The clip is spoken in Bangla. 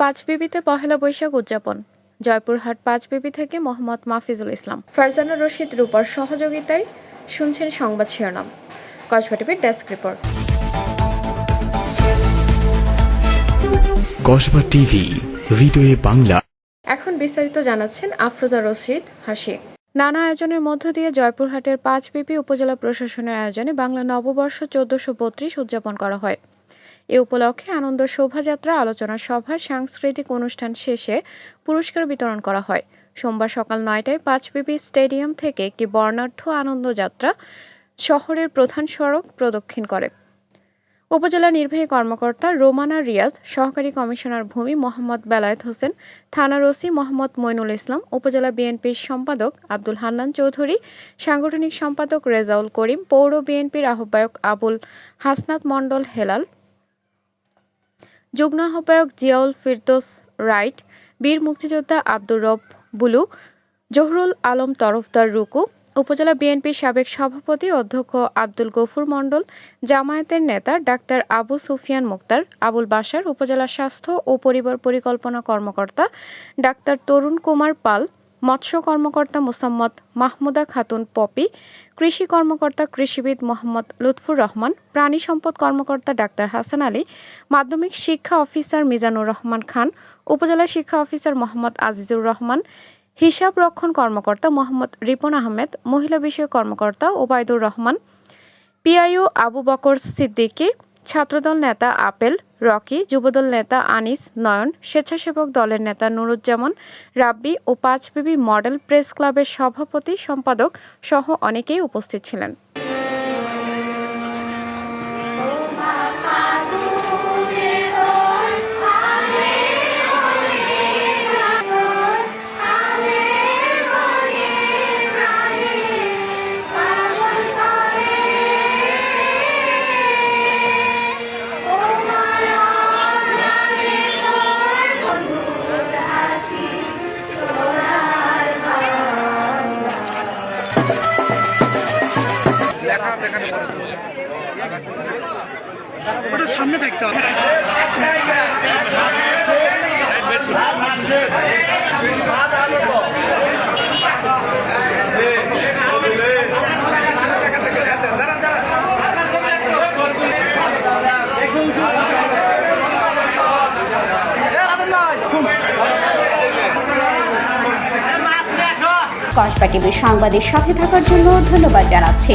পাঁচবিবিতে পহেলা বৈশাখ উদযাপন। জয়পুরহাট পাঁচবিবি থেকে মোহাম্মদ মাফিজুল ইসলাম। ফারজানা রশিদ রূপার সহযোগিতায় শুনছেন সংবাদ শিরোনাম। কসবা টিভির ডেস্ক রিপোর্ট। কসবা টিভি হৃদয়ে বাংলা। এখন বিস্তারিত জানাচ্ছেন আফরোজা রশিদ হাসি। নানা আয়োজনের মধ্য দিয়ে জয়পুরহাটের পাঁচবিপি উপজেলা প্রশাসনের আয়োজনে বাংলা নববর্ষ চোদ্দশো বত্রিশ উদযাপন করা হয়। এ উপলক্ষে আনন্দ শোভাযাত্রা, আলোচনা সভা, সাংস্কৃতিক অনুষ্ঠান শেষে পুরস্কার বিতরণ করা হয়। সোমবার সকাল নয়টায় পাঁচবিপি স্টেডিয়াম থেকে একটি বর্ণাঢ্য আনন্দযাত্রা শহরের প্রধান সড়ক প্রদক্ষিণ করে। উপজেলা নির্বাহী কর্মকর্তা রোমানা রিয়াজ, সহকারী কমিশনার ভূমি মোহাম্মদ বেলায়েত হোসেন, থানার ওসি মোহাম্মদ মইনুল ইসলাম, উপজেলা বিএনপির সম্পাদক আব্দুল হান্নান চৌধুরী, সাংগঠনিক সম্পাদক রেজাউল করিম, পৌর বিএনপির আহ্বায়ক আবুল হাসনাত মণ্ডল হেলাল যুগ্ম আহ্বায়ক জিয়াউল ফিরদোস রাইট, বীর মুক্তিযোদ্ধা আব্দুর রব বুলু, জহরুল আলম তরফদার রুকু, উপজেলা বিএনপির সাবেক সভাপতি অধ্যক্ষ আব্দুল গফুর মণ্ডল, জামায়াতের নেতা ডাক্তার আবু সুফিয়ান মুক্তার, আবুল বাসার উপজেলা স্বাস্থ্য ও পরিবার পরিকল্পনা কর্মকর্তা ডাক্তার তরুণ কুমার পাল মৎস্য কর্মকর্তা মোসাম্মদ মাহমুদা খাতুন পপি, কৃষি কর্মকর্তা কৃষিবিদ মোহাম্মদ লুৎফুর রহমান, প্রাণী সম্পদ কর্মকর্তা ডাক্তার হাসান আলী, মাধ্যমিক শিক্ষা অফিসার মিজানুর রহমান খান, উপজেলা শিক্ষা অফিসার মোহাম্মদ আজিজুর রহমান, হিসাব রক্ষণ কর্মকর্তা মোহাম্মদ রিপন আহমেদ, মহিলা বিষয়ক কর্মকর্তা ওবায়দুর রহমান, পিআইও আবু বকর সিদ্দিকী, ছাত্রদল নেতা আপেল রকি, যুবদল নেতা আনিস নয়ন, স্বেচ্ছাসেবক দলের নেতা নুরুজ্জামান, রাব্বি ও পাঁচবিবি মডেল প্রেস ক্লাবের সভাপতি সম্পাদক সহ অনেকেই উপস্থিত ছিলেন। ওটা সামনে থাকতে হবে। কসবা টিভির সংবাদের সাথে থাকার জন্য ধন্যবাদ জানাচ্ছি।